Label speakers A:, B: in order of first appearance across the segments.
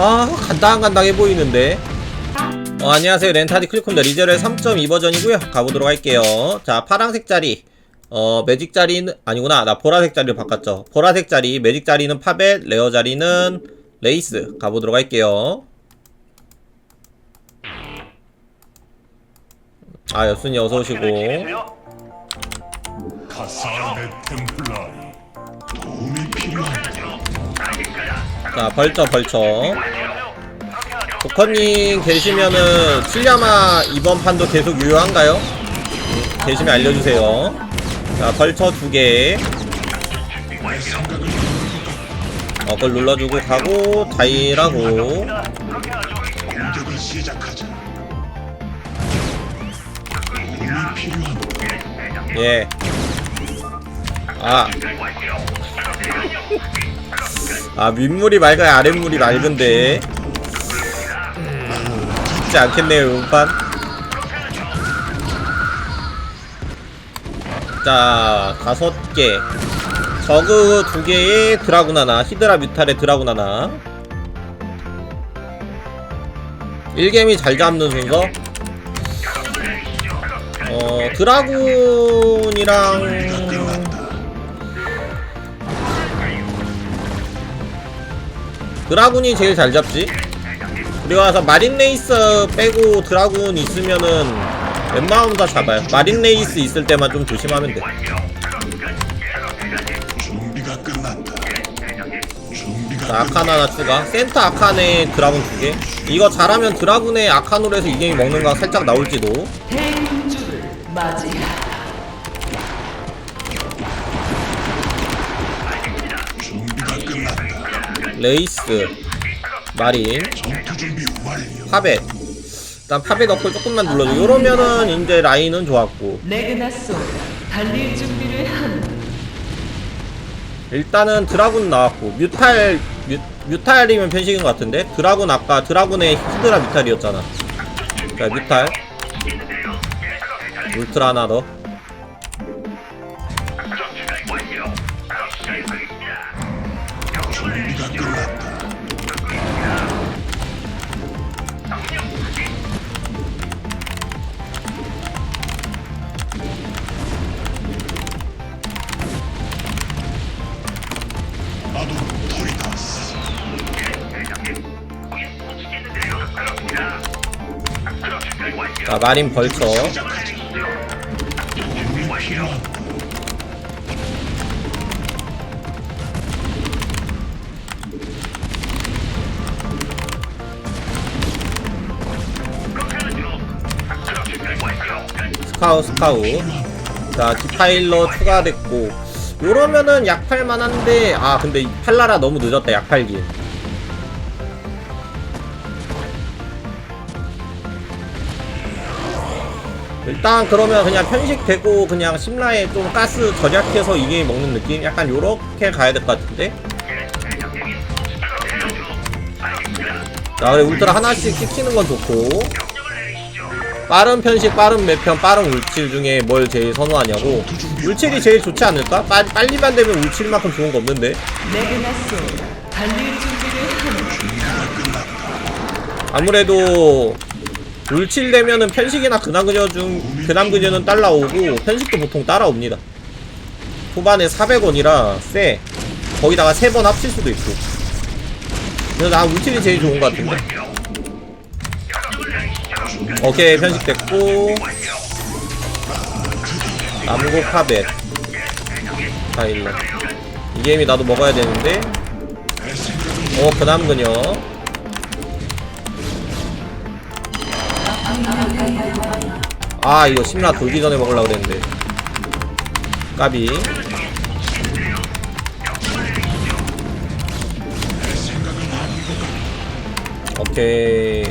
A: 아 간당간당해 보이는데. 어, 안녕하세요. 렌타디 클리콘더 리저럴 3.2 버전이고요. 가보도록 할게요. 자 파랑색 자리. 어 매직 자리는 아니구나. 나 보라색 자리로 바꿨죠. 보라색 자리 매직 자리는 파벳 레어 자리는 레이스. 가보도록 할게요. 아 여순이 어서오시고.
B: 카사르의 템플라리 도움이
A: 자 벌쳐 벌쳐 조커님 계시면은 칠야마 이번 판도 계속 유효한가요? 음, 계시면 알려주세요 자 벌쳐 두개 어, 그걸 눌러주고 가고
B: 필요합니다.
A: 예. 아. 아, 윗물이 맑아요? 아랫물이 맑은데. 음, 쉽지 않겠네요, 이번 자, 다섯 개. 저그 두 개에 드라군 하나, 히드라 뮤탈에 드라군 하나. 1개미 잘 잡는 순서. 어, 드라군이랑 드라군이 제일 잘 잡지. 그리고 와서 마린 레이스 빼고 드라군 있으면은 웬만하면 다 잡아요. 마린 레이스 있을 때만 좀 조심하면 돼. 자, 아칸 하나 추가. 센터 아칸에 드라군 두 개. 이거 잘하면 드라군의 아칸으로 해서 이 게임 먹는 거 살짝 나올지도. 레이스, 마린. 파벳. 일단 파벳 어플 조금만 눌러줘. 이러면은 이제 라인은 좋았고. 일단은 드라군 나왔고 뮤탈 뮤, 뮤탈이면 편식인 것 같은데 드라군 아까 드라군의 히드라 뮤탈이었잖아 자 뮤탈 울트라 하나 더 자 마린 벌쳐. 스카우 스카우. 자 디파일러 추가됐고. 요러면은 약팔만 한데 아 근데 이 팔라라 너무 늦었다 약팔기 일단 그러면 그냥 편식되고 그냥 심라에 좀 가스 절약해서 이 게임 먹는 느낌? 약간 요렇게 가야 될 것 같은데? 자 그래 울트라 하나씩 시키는 건 좋고 빠른 편식, 빠른 매편, 빠른 울칠 중에 뭘 제일 선호하냐고 울칠이 제일 좋지 않을까? 빠, 빨리만 되면 울칠만큼 좋은 거 없는데. 아무래도 울칠 되면은 편식이나 근황그녀 중 근황그녀는 따라오고 편식도 보통 따라옵니다. 초반에 400원이라 쎄. 거기다가 3번 합칠 수도 있고. 그래서 나 울칠이 제일 좋은 것 같은데. 오케이 편식 됐고. 남고 카벳. 파일럿 이 게임이 나도 먹어야 되는데. 어 그남 그녀 아 이거 심라 돌기 전에 먹으려고 그랬는데. 까비. 오케이.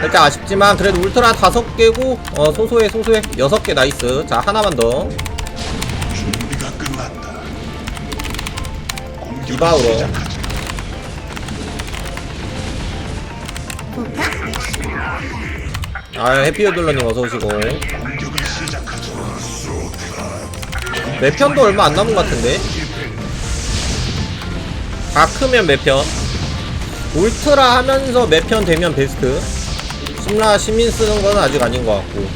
A: 살짝 아쉽지만 그래도 울트라 다섯 개고 어 소소해 소소해. 여섯 개 나이스. 자 하나만 더.
B: 준비가 끝났다. 공격을
A: 디바우로 아 해피어들러님 어서오시고.
B: 공격을 시작하자.
A: 몇 편도 얼마 안 남은 것 같은데? 다 크면 몇 편? 울트라 하면서 매편 되면 베스트. 심라 시민 쓰는 건 아직 아닌 것 같고.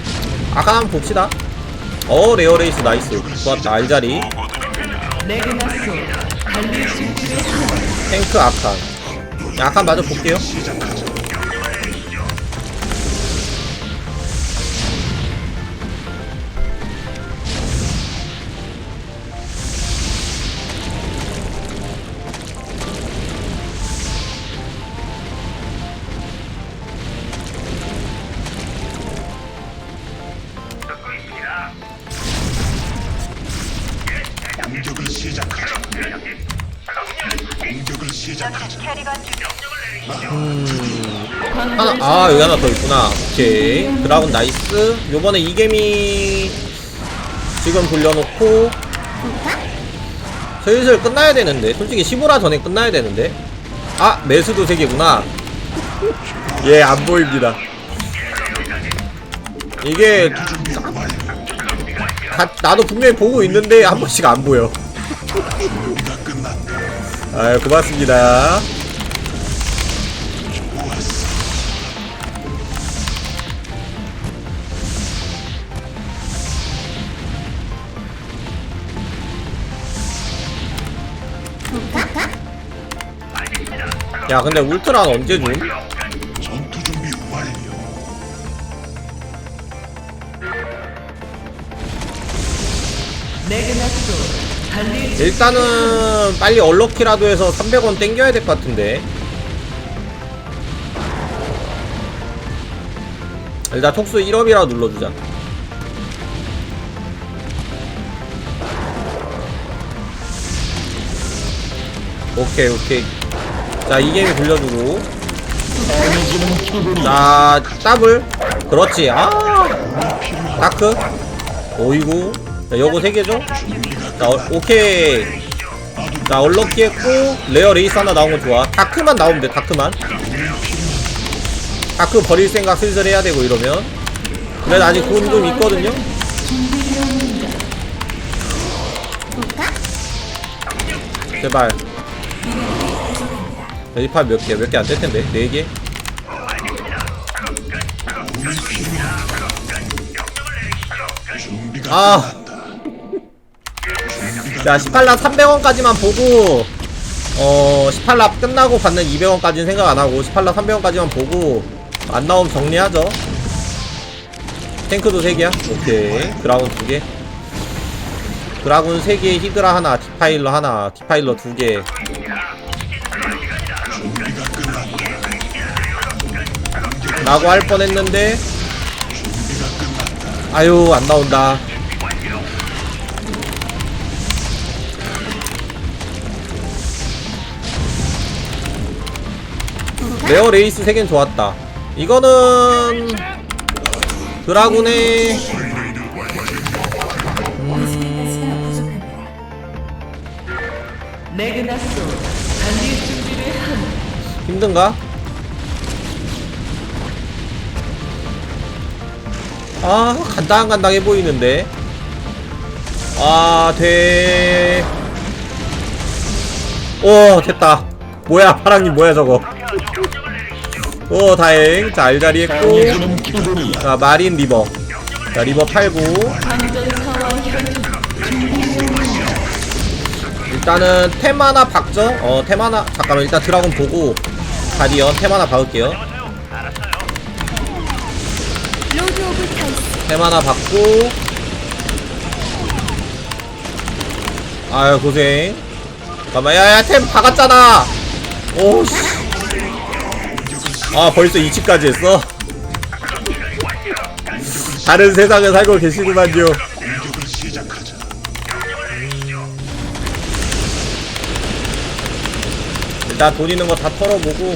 A: 아까 한번 봅시다. 어 레어레이스 나이스. 좋았다. 알자리. 탱크 아칸 야, 아칸 마저 볼게요 하나 아 여기 하나 더 있구나. 오케이. 드라군 나이스. 요번에 이개미 지금 돌려놓고 슬슬 끝나야 되는데. 솔직히 15라 전에 끝나야 되는데. 아 매수도 3개구나. 예 안 보입니다. 이게. 다, 나도 분명히 보고 있는데 한 번씩 안 보여.
B: 준비가 끝났다.
A: 아 고맙습니다 야 근데 울트라는 언제 줌?
B: 전투 준비 완료.
A: 일단은 빨리 얼럭키라도 해서 300원 땡겨야 될 것 같은데 일단 톡수 1업이라 눌러주자 오케이 오케이 자 이 게임이 돌려주고. 자 더블. 그렇지. 아 다크. 오이구 자 요거 3개죠? 자 어, 오케이. 자 얼럭키 했고 레어 레이스 하나 나온 거 좋아. 다크만 나오면 돼 다크만. 다크 버릴 생각 슬슬 해야 되고 이러면. 그래도 아직 돈 좀 있거든요? 제발 여기팔 몇 개? 몇개 안 될 텐데? 네 개? 아. 자, 18랍 300원까지만 보고, 어, 18랍 끝나고 받는 200원까지는 생각 안 하고, 18랍 300원까지만 보고, 안 나오면 정리하죠. 탱크도 3개야? 오케이. 드라군 2개. 드라군 3개, 히드라 하나, 디파일러 하나, 디파일러 2개. 라고 할 뻔 했는데,
B: 준비가 끝났다.
A: 아유, 안 나온다. 레어 레이스 3개는 좋았다. 이거는 드라군의
C: 하라.
A: 힘든가? 아 간당간당해 보이는데 아 돼. 오 됐다. 뭐야 파랑님 뭐야 저거? 오 다행. 자 알자리 했고 자 마린 리버. 자 리버 팔고 일단은 템 하나 박죠? 어, 템 하나, 잠깐만, 일단 드라곤 보고, 가디언 템 하나 박을게요. 템 하나 받고, 아유, 고생. 잠깐만, 야, 야, 템 박았잖아! 오씨. 아, 벌써 2치까지 했어? 다른 세상에 살고 계시구만요.
B: 시작하자.
A: 일단 돈 있는 거 다 털어보고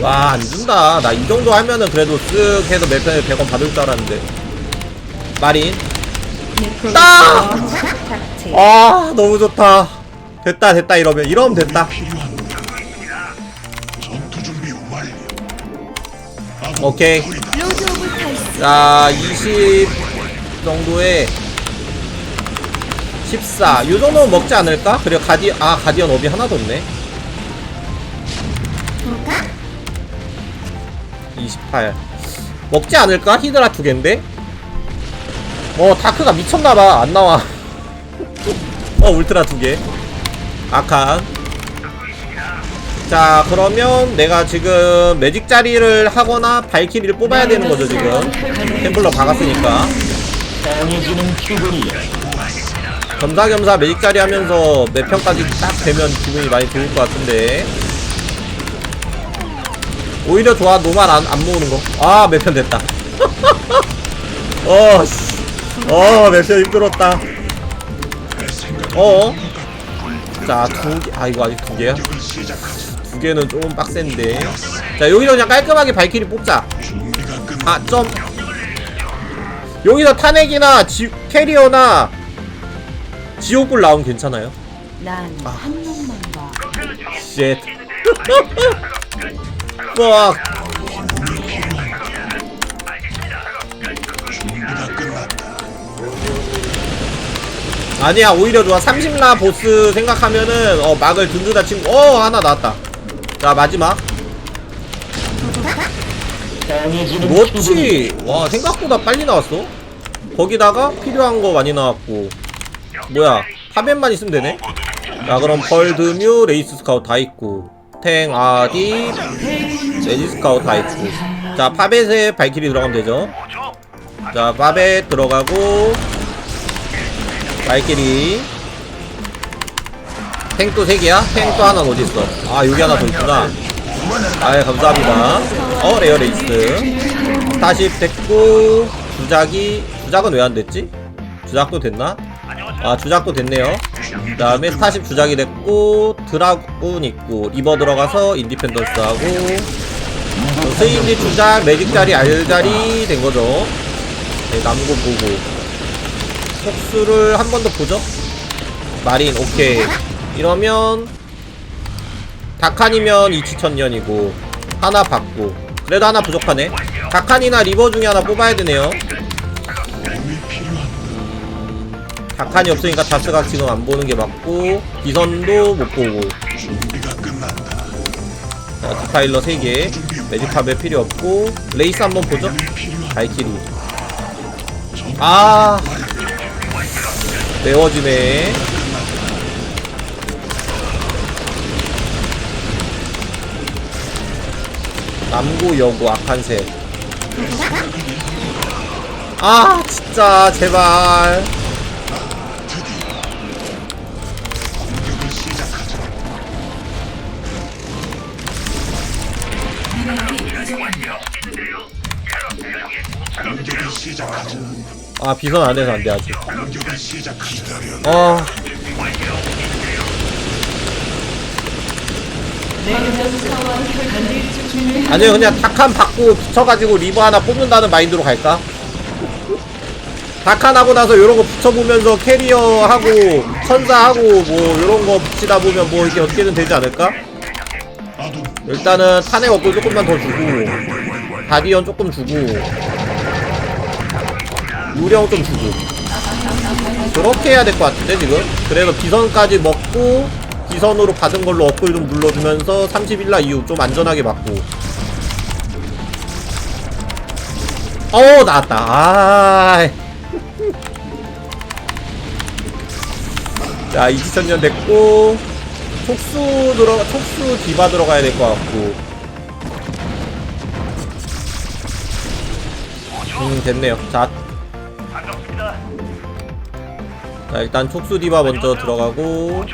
A: 와 안준다. 나 이 정도 하면은 그래도 쓱 해서 몇 편에 100원 받을 줄 알았는데. 마린. 따! 아 너무 좋다. 됐다 됐다 이러면. 이러면 됐다. 오케이.
B: 털이다.
A: 자20 정도에 14 요정도는 먹지 않을까? 그래 가디 아 가디언 업이 하나도 없네 28 먹지 않을까? 히드라 두 갠데? 어 다크가 미쳤나봐. 안 나와. 어 울트라 두개. 아칸 자 그러면 내가 지금 매직 자리를 하거나 발키리를 뽑아야 되는 거죠 지금. 템블러 박았으니까. 겸사겸사 매직 자리 하면서 몇 평까지 딱 되면 기분이 많이 좋을 것 같은데 오히려 좋아 노말 안, 안 모으는 거아 몇편 됐다 어, 씨. 어, 몇편 힘들었다. 어? 자, 두 개, 아, 이거 아직 두 개야? 두 개는 좀 빡센데. 자, 여기서 그냥 깔끔하게 발키리 뽑자. 아, 점. 여기서 탄핵이나 지, 캐리어나 지옥불 나오면 괜찮아요?
D: 봐.
A: 쉣.
B: 끝났다.
A: 아니야, 오히려 좋아. 30라 보스 생각하면은, 어, 막을 든든한 친구. 어, 하나 나왔다. 자, 마지막. 그렇지. 와, 생각보다 빨리 나왔어. 거기다가 필요한 거 많이 나왔고. 뭐야, 파벤만 있으면 되네? 자, 그럼 벌드뮤, 레이스 스카우트 다 있고. 탱, 아디, 레지 스카우트 다 있고. 자, 파벳에 발키리 들어가면 되죠. 자, 파벳 들어가고. 발키리. 탱또 3개야? 탱또 하나 어딨어? 아, 여기 하나 더 있구나. 아예 감사합니다. 어 레어 레이스 40 됐고 주작이 주작은 왜 안 됐지? 주작도 됐나? 아 주작도 됐네요. 그 다음에 스타십 주작이 됐고 드라군 있고 리버 들어가서 인디펜던스 하고 스인디 주작 매직 자리 알 자리 된 거죠. 네, 거 보고 속수를 한 번 더 보죠. 마린 오케이 이러면 다칸이면 2치천년이고 하나 받고 그래도 하나 부족하네 다칸이나 리버 중에 하나 뽑아야 되네요 다칸이 없으니까 다스가 지금 안 보는 게 맞고 비선도 못 보고. 자, 디파일러 3개 매직팝에 필요 없고 레이스 한번 보죠? 발키리. 아! 매워지네. 남구 여구 악한색 아 진짜 제발 아 비선 안 해서 안돼 아직
B: 시작하자.
A: 아 아니요 그냥 닭한 받고 붙여가지고 리버 하나 뽑는다는 마인드로 갈까? 닭한 하고 나서 요런 거 붙여보면서 캐리어 하고 천사 하고 뭐 요런 거 붙이다 보면 뭐 이게 어떻게든 되지 않을까? 일단은 탄핵 업글 조금만 더 주고 가디언 조금 주고 유령 좀 주고. 그렇게 해야 될 것 같은데 지금? 그래서 비선까지 먹고 비선으로 받은 걸로 업글 좀 눌러주면서 30일라 이후 좀 안전하게 맞고. 어 나왔다. 아. 자 2000년 됐고 촉수 들어 촉수 디바 들어가야 될 것 같고. 음 됐네요. 자. 자 일단 촉수 디바 먼저 들어가고.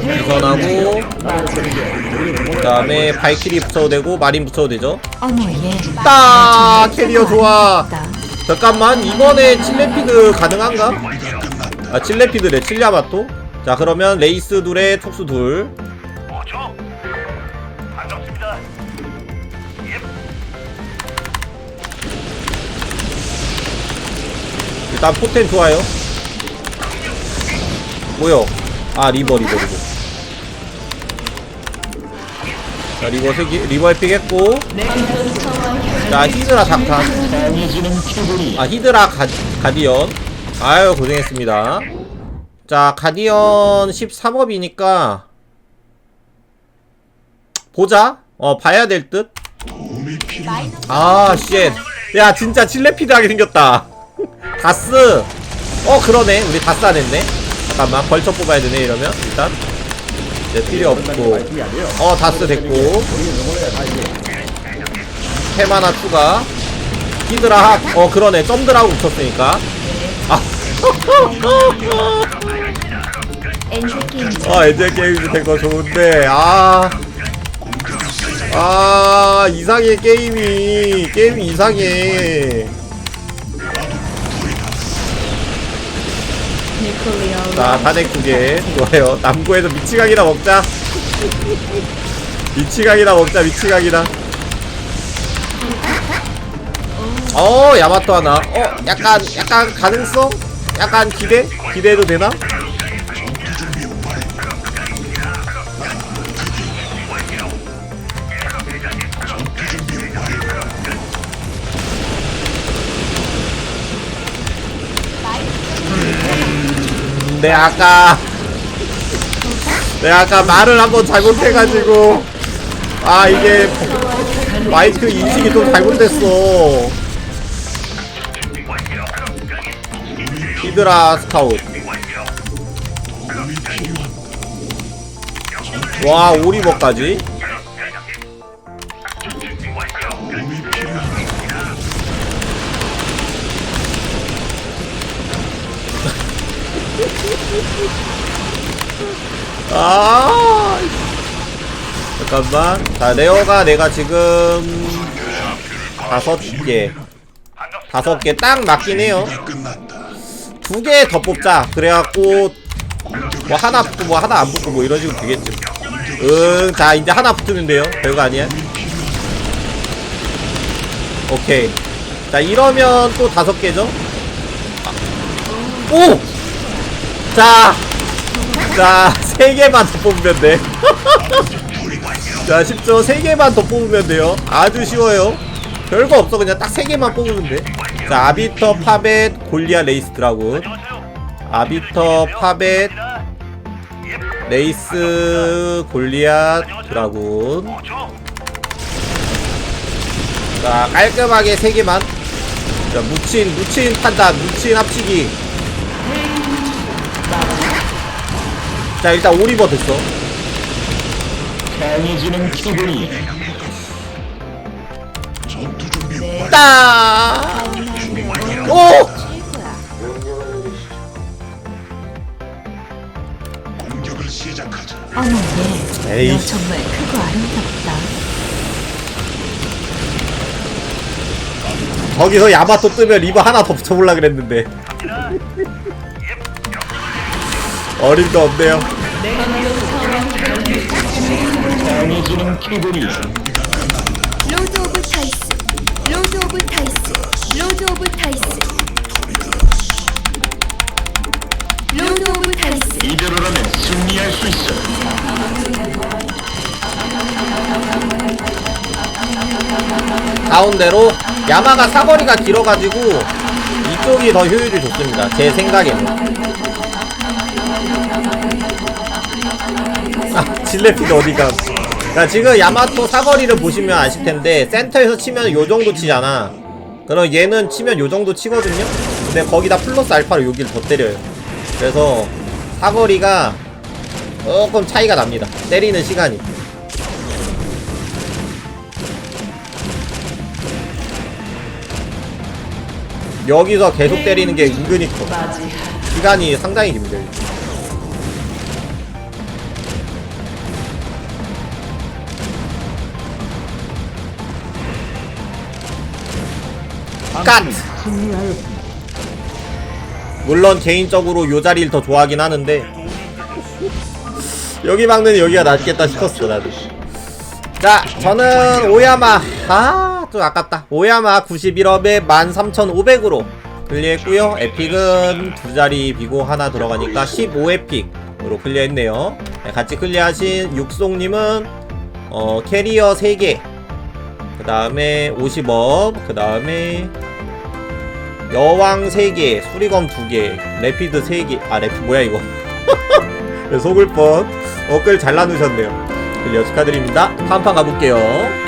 A: 비선하고 그 다음에 발키리 붙여도 되고 마린 붙여도 되죠?
D: 어머.
A: 따 캐리어 좋아. 잠깐만 이번에 칠레피드 가능한가? 아 칠레피드래 칠야마토? 자 그러면 레이스 둘에 촉수 둘 일단 포텐 좋아요 뭐요 아 리버 리버 리버 자 리버 세기 리버 에픽 했고 자 히드라 닥탄 아 히드라 가, 가디언 아유 고생했습니다 자, 가디언 13업이니까 보자. 어, 봐야 될 듯.
B: 도움이 필요한
A: 아, 쉣. 야, 진짜 칠레피드 하게 생겼다. 다스. 어, 그러네. 우리 다스 안 했네. 잠깐만, 벌쳐 뽑아야 되네, 이러면. 일단. 이제 필요 없고. 어, 다스 됐고. 테마나 추가. 히드라 합. 어, 그러네. 점드라고 붙였으니까. 아.
D: 엔젤 게임
A: 아, 엔젤 게임이 된거 좋은데. 아. 아, 이상해, 게임이. 게임이 이상해. 자, 탄핵 두 개. 좋아요. 남구에서 미치각이나 먹자. 미치각이나 먹자, 미치각이나. 어, 야마토 하나. 어, 약간, 약간 가능성? 약간 기대? 기대해도 되나? 내 아까 내가 아까 말을 한번 잘못해가지고 아 이게 마이크 인식이 좀 잘못됐어. 히드라 스카웃. 와 오리버까지 아! 잠깐만. 자 레어가 내가 지금 다섯 개 다섯 개 딱 맞긴 해요. 두 개 더 뽑자. 그래갖고 뭐 하나 붙고 뭐 하나 안 붙고 뭐 이런 식으로 되겠지 응자 이제 하나 붙으면 돼요. 별거 아니야. 오케이. 자 이러면 또 다섯 개죠? 아. 오! 자, 자, 세 개만 더 뽑으면 돼. 자, 쉽죠? 세 개만 더 뽑으면 돼요. 아주 쉬워요. 별거 없어. 그냥 딱세 개만 뽑으면 돼. 자, 아비터, 파벳, 골리아, 레이스, 드라군. 아비터, 파벳, 레이스, 골리아, 드라군. 자, 깔끔하게 세 개만. 자, 묻힌, 묻힌 판단, 묻힌 합치기. 자, 일단 오리버 됐어.
E: 강해지는 기분이
B: 전투 준비 완료.
A: 따! 오!
B: 공격을 시작하자.
D: 어머 얘
A: 에이.
D: 너 정말 크고 아름답다
A: 거기서 야마토 뜨면 리버 하나 더 붙여볼라 그랬는데. 어림도 없네요.
E: 강해지는 기분이
F: 로드 오브 타이스 로드 오브 타이스 로드 오브 타이스 로드 오브 타이스
E: 이대로라면 승리할 수 있어.
A: 가운데로 야마가 사거리가 길어가지고 이쪽이 더 효율이 좋습니다. 제 생각에는. 질레피드 어디가? 자, 지금 야마토 사거리를 보시면 아실 텐데 센터에서 치면 요 정도 치잖아. 그럼 얘는 치면 요 정도 치거든요. 근데 거기다 플러스 알파로 여기를 더 때려요. 그래서 사거리가 조금 차이가 납니다. 때리는 시간이. 여기서 계속 때리는 게 은근히 커. 시간이 상당히 깁니다. 깐! 물론 개인적으로 요 자리를 더 좋아하긴 하는데 여기 막는 여기가 낫겠다 싶었어 나도. 자 저는 오야마. 아좀 아깝다. 오야마 91업에 13,500으로 클리어했고요. 에픽은 두 자리 비고 하나 들어가니까 15에픽으로 클리어했네요. 네, 같이 클리어하신 육송님은 어 캐리어 3개. 그 다음에 50업. 그 다음에 여왕 3개, 수리검 2개, 레피드 3개. 아, 레피 뭐야 이거? 속을 뻔. 댓글 잘 나누셨네요. 클리어 축하드립니다. 다음 판 가볼게요.